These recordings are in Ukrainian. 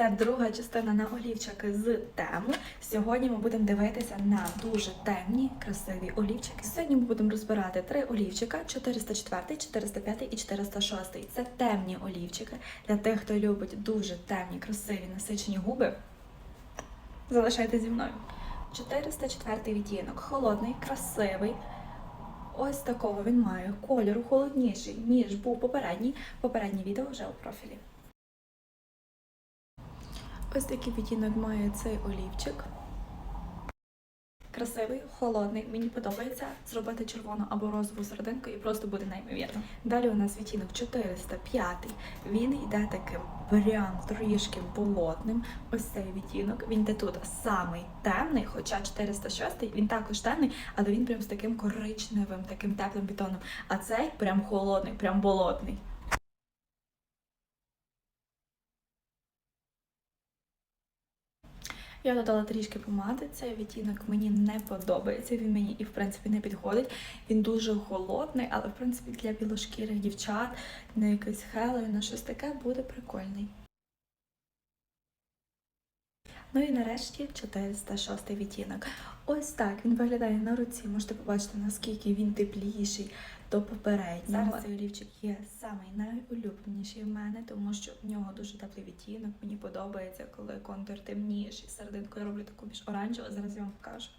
Це друга частина на олівчики з тему. Сьогодні ми будемо дивитися на дуже темні, красиві олівчики. Сьогодні ми будемо розбирати три олівчика: 404, 405 і 406. Це темні олівчики для тих, хто любить дуже темні, красиві, насичені губи. Залишайтеся зі мною. 404 відтінок. Холодний, красивий. Ось такого він має кольору холодніший, ніж був попередній. Попереднє відео вже у профілі. Ось такий відтінок має цей олівчик. Красивий, холодний. Мені подобається зробити червону або розову серединку і просто буде неймовірно. Далі у нас відтінок 405. Він йде таким прям трішки болотним. Ось цей відтінок. Він йде тут самий темний, хоча 406 він також темний, але він прям з таким коричневим, таким теплим бетоном. А цей прям холодний, прям болотний. Я додала трішки помади. Цей відтінок мені не подобається. Він мені і в принципі не підходить. Він дуже холодний, але в принципі для білошкірих дівчат на якийсь Хеллоуін, на щось таке буде прикольний. Ну і нарешті 406 відтінок. Ось так він виглядає на руці. Можете побачити, наскільки він тепліший до попереднього. Зараз цей олівчик є самий найулюбленіший в мене, тому що в нього дуже теплий відтінок. Мені подобається, коли контур темніший. Серединку я роблю таку більш оранжеву, зараз я вам покажу.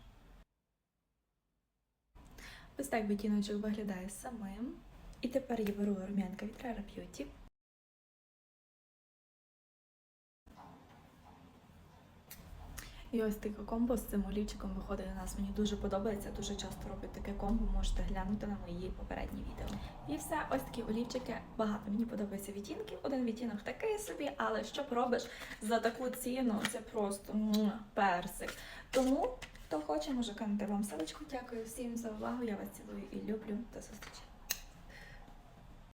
Ось так відтіночок виглядає самим. І тепер я беру рум'янка від Rare Beauty. І ось таке комбо з цим олівчиком виходить у нас. Мені дуже подобається. Дуже часто роблю таке комбо. Можете глянути на мої попередні відео. І все, ось такі олівчики. Багато мені подобаються відтінки. Один відтінок такий собі, але що поробиш за таку ціну? Це просто персик. Тому хто хоче, може кинути вам селочку. Дякую всім за увагу. Я вас цілую і люблю. До зустрічі.